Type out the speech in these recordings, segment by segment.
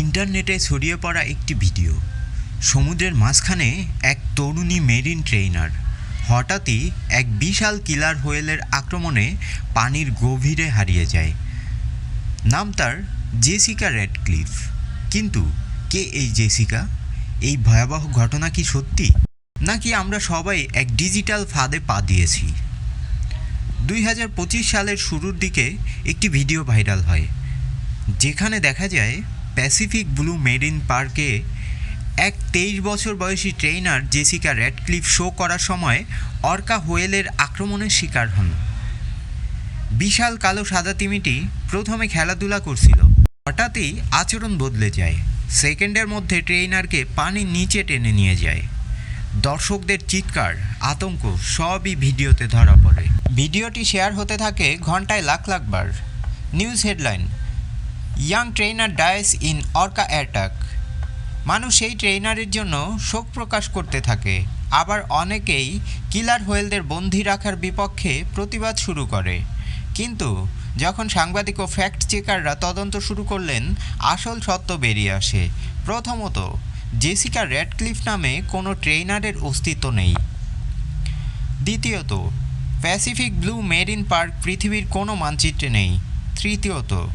ইন্টারনেটে ছড়িয়ে পড়া একটি ভিডিও। সমুদ্রের মাঝখানে এক তরুণী মেরিন ট্রেইনার। হঠাৎই এক বিশাল কিলার হোয়েলের আক্রমণে পানির গভীরে হারিয়ে যায়। নাম তার জেসিকা রেডক্লিফ কিন্তু কে এই জেসিকা? এই ভয়াবহ ঘটনা কি সত্যি? নাকি আমরা সবাই এক ডিজিটাল ফাঁদে পা দিয়েছি? দুই হাজার পঁচিশ সালের শুরুর দিকে একটি ভিডিও ভাইরাল হয়। যেখানে দেখা যায় প্যাসিফিক ব্লু মেরিন পার্কে এক তেইশ বছর বয়সী ট্রেইনার জেসিকা রেডক্লিফ শো করার সময় অর্কা হোয়েলের আক্রমণের শিকার হন। বিশাল কালো সাদা তিমিটি প্রথমে খেলাধুলা করছিল। হঠাৎই আচরণ বদলে যায়। সেকেন্ডের মধ্যে ট্রেইনারকে পানির নিচে টেনে নিয়ে যায়। দর্শকদের চিৎকার, আতঙ্ক সবই ভিডিওতে ধরা পড়ে। ভিডিওটি শেয়ার হতে থাকে ঘন্টায় lakh লাখবার। News headline young trainer dies in orca attack মানুষ এই ট্রেনারের জন্য শোক প্রকাশ করতে থাকে। আবার অনেকেই কিলার হোয়েলদের বন্দি রাখার বিপক্ষে প্রতিবাদ শুরু করে। কিন্তু যখন সাংবাদিক ও ফ্যাক্ট চেকাররা তদন্ত শুরু করলেন, আসল সত্য বেরিয়ে আসে। প্রথমত, জেসিকা রেডক্লিফ নামে কোনো ট্রেইনারের অস্তিত্ব নেই। দ্বিতীয়ত, প্যাসিফিক ব্লু মেরিন পার্ক পৃথিবীর কোনো মানচিত্রে নেই। তৃতীয়ত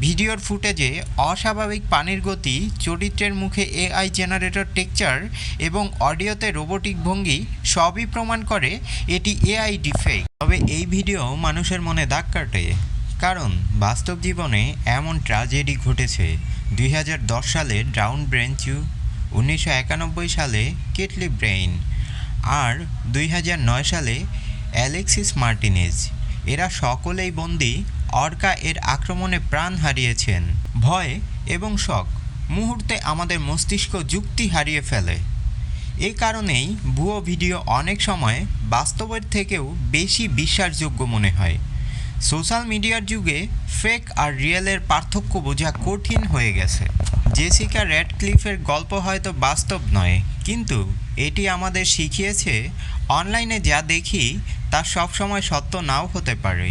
ভিডিওর ফুটেজে অস্বাভাবিক পানির গতি, চরিত্রের মুখে এআই জেনারেটর টেকচার এবং অডিওতে রোবোটিক ভঙ্গি সবই প্রমাণ করে এটি এআই ডিফেক্ট। তবে এই ভিডিও মানুষের মনে দাগ কাটে। কারণ, বাস্তব জীবনে এমন ট্র্যাজেডি ঘটেছে। দুই হাজার দশ সালে ড্রাউন ব্রেঞ্চু, উনিশশো একানব্বই সালে কেটলি ব্রেইন, আর দুই হাজার নয় সালে অ্যালেক্সিস মার্টিনেজ। এরা সকলেই বন্দি অর্কা এর আক্রমণে প্রাণ হারিয়েছেন। ভয় এবং শখ মুহূর্তে আমাদের মস্তিষ্ক যুক্তি হারিয়ে ফেলে। এ কারণেই ভুয়ো ভিডিও অনেক সময় বাস্তবের থেকেও বেশি বিশ্বাসযোগ্য মনে হয়। সোশ্যাল মিডিয়ার যুগে ফেক আর রিয়েলের পার্থক্য বোঝা কঠিন হয়ে গেছে। জেসিকা রেডক্লিফের গল্প হয়তো বাস্তব নয়, কিন্তু এটি আমাদের শিখিয়েছে, অনলাইনে যা দেখি তা সবসময় সত্য নাও হতে পারে।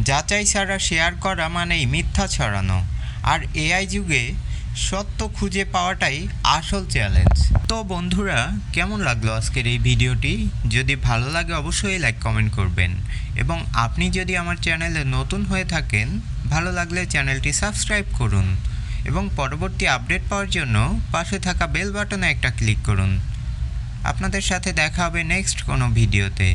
যাচাই ছাড়া শেয়ার করা মানেই মিথ্যা ছড়ানো। আর এআই যুগে সত্য খুঁজে পাওয়াটাই আসল চ্যালেঞ্জ। তো বন্ধুরা, কেমন লাগল আজকের এই ভিডিওটি? যদি ভালো লাগে অবশ্যই লাইক, কমেন্ট করবেন। এবং আপনি যদি আমার চ্যানেলে নতুন হয়ে থাকেন, ভালো লাগলে চ্যানেলটি সাবস্ক্রাইব করুন। এবং পরবর্তী আপডেট পাওয়ার জন্য পাশে থাকা বেল বাটনে একটা ক্লিক করুন। আপনাদের সাথে দেখা হবে নেক্সট কোনো ভিডিওতে।